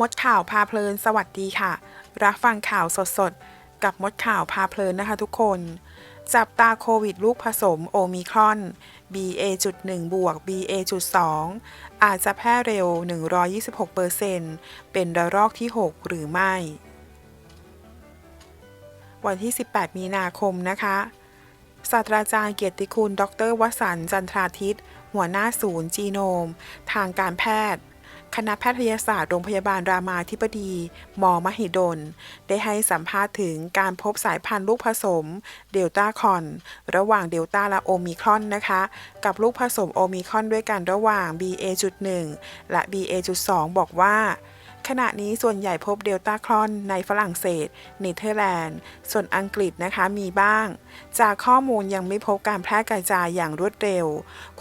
มดข่าวพาเพลิน สวัสดีค่ะ รับฟังข่าวสดๆ กับมดข่าวพาเพลินนะคะทุกคน จับตาโควิดลูกผสมโอมิครอน BA.1 บวก BA.2 อาจจะแพร่เร็ว 126%เป็นระลอกที่ 6 หรือไม่ วันที่ 18 มีนาคมนะคะศาสตราจารย์เกียรติคุณ ดรวสันจันทราทิต หัวหน้าศูนย์จีโนม ทางการแพทย์ คณะแพทยศาสตร์โรงพยาบาลรามาธิบดีมมหิดล ได้ให้สัมภาษณ์ถึงการพบสายพันธุ์ลูกผสมเดลต้าคอน ระหว่างเดลต้าและโอมิครอนนะคะ กับลูกผสมโอมิครอนด้วยกันระหว่าง BA.1 และ BA.2 บอกว่า ขณะนี้ส่วนใหญ่พบเดลต้าครอนในฝรั่งเศสเนเธอร์แลนด์ ส่วนอังกฤษนะคะมีบ้าง จากข้อมูลยังไม่พบการแพร่กระจายอย่างรวดเร็ว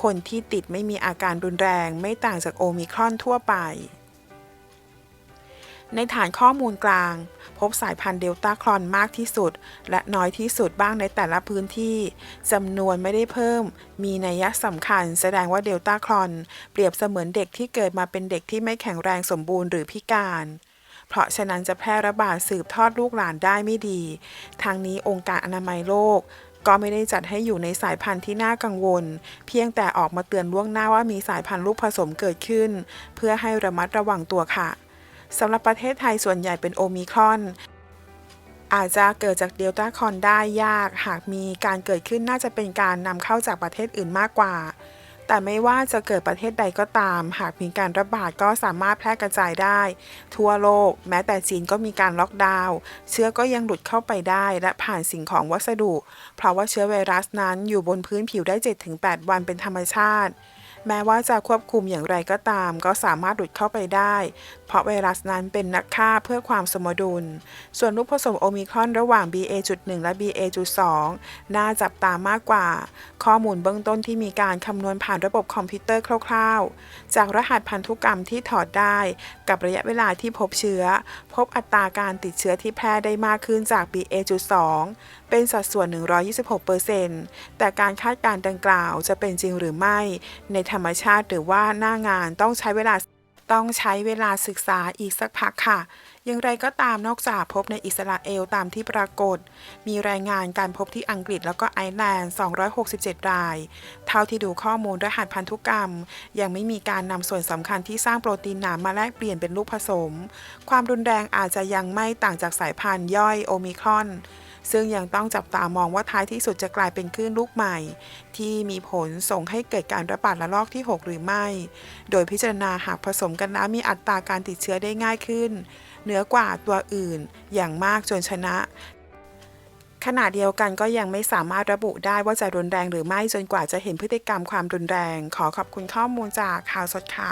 คนที่ติดไม่มีอาการรุนแรงไม่ต่างจากโอมิครอนทั่วไป ในฐานข้อมูลกลาง พบสายพันธุ์เดลต้าครอนมากที่สุด และน้อยที่สุดบ้างในแต่ละพื้นที่จำนวนไม่ได้เพิ่ม มีนัยสำคัญ แสดงว่าเดลต้าครอน เปรียบเสมือนเด็กที่เกิดมาเป็นเด็กที่ไม่แข็งแรงสมบูรณ์หรือพิการเพราะฉะนั้นจะแพร่ระบาดสืบทอดลูกหลานได้ไม่ดี ทางนี้องค์การอนามัยโลก ก็ไม่ได้จัดให้อยู่ในสายพันธุ์ที่น่ากังวล เพียงแต่ออกมาเตือนล่วงหน้าว่ามีสายพันธุ์ลูกผสมเกิดขึ้น เพื่อให้ระมัดระวังตัวค่ะ สำหรับประเทศไทยส่วนใหญ่เป็นโอมิครอน อาจจะเกิดจากเดลต้าคอนได้ยาก หากมีการเกิดขึ้นน่าจะเป็นการนำเข้าจากประเทศอื่นมากกว่า แต่ไม่ว่าจะเกิดประเทศใดก็ตาม หากมีการระบาดก็สามารถแพร่กระจายได้ ทั่วโลก แม้แต่จีนก็มีการล็อกดาวน์เชื้อก็ยังหลุดเข้าไปได้ และผ่านสิ่งของวัสดุ เพราะว่าเชื้อไวรัสนั้นอยู่บนพื้นผิวได้ 7-8 วันเป็นธรรมชาติ แม้ว่าจะควบคุมอย่างไรก็ตาม ก็สามารถหลุดเข้าไปได้ เพราะไวรัสนั้นเป็นนักฆ่าเพื่อความสมดุล ส่วนลูกผสมโอมิครอนระหว่าง BA.1 และ BA.2 น่าจับตามากกว่า ข้อมูลเบื้องต้นที่มีการคำนวณผ่านระบบคอมพิวเตอร์คร่าวๆ จากรหัสพันธุกรรมที่ถอดได้ กับระยะเวลาที่พบเชื้อ พบอัตราการติดเชื้อที่แพร่ได้มากขึ้นจาก BA.2 เป็นสัดส่วน 126%แต่การคาดการณ์ดังกล่าวจะเป็นจริงหรือไม่ในธรรมชาติ หรือว่าหน้างานต้องใช้เวลาต้องใช้เวลาศึกษาอีกสักพักค่ะ อย่างไรก็ตามนอกจากพบในอิสราเอลตามที่ปรากฏ มีรายงานการพบที่อังกฤษแล้วก็ไอร์แลนด์ 267 ราย เท่าที่ดูข้อมูลรหัสพันธุกรรม ยังไม่มีการนำส่วนสำคัญที่สร้างโปรตีนหนามมาแลกเปลี่ยนเป็นลูกผสม ความรุนแรงอาจจะยังไม่ต่างจากสายพันธุ์ย่อยโอมิครอน ซึ่งยังต้องจับตามองว่าท้ายที่สุดจะกลายเป็นคลื่นลูกใหม่ ที่มีผลส่งให้เกิดการระบาดระลอกที่ 6 หรือไม่ โดยพิจารณาหากผสมกันแล้วมีอัตราการติดเชื้อได้ง่ายขึ้นเหนือกว่าตัวอื่นอย่างมากจนชนะ ขณะเดียวกันก็ยังไม่สามารถระบุได้ว่าจะรุนแรงหรือไม่จนกว่าจะเห็นพฤติกรรมความรุนแรง ขอขอบคุณข้อมูลจากข่าวสดค่ะ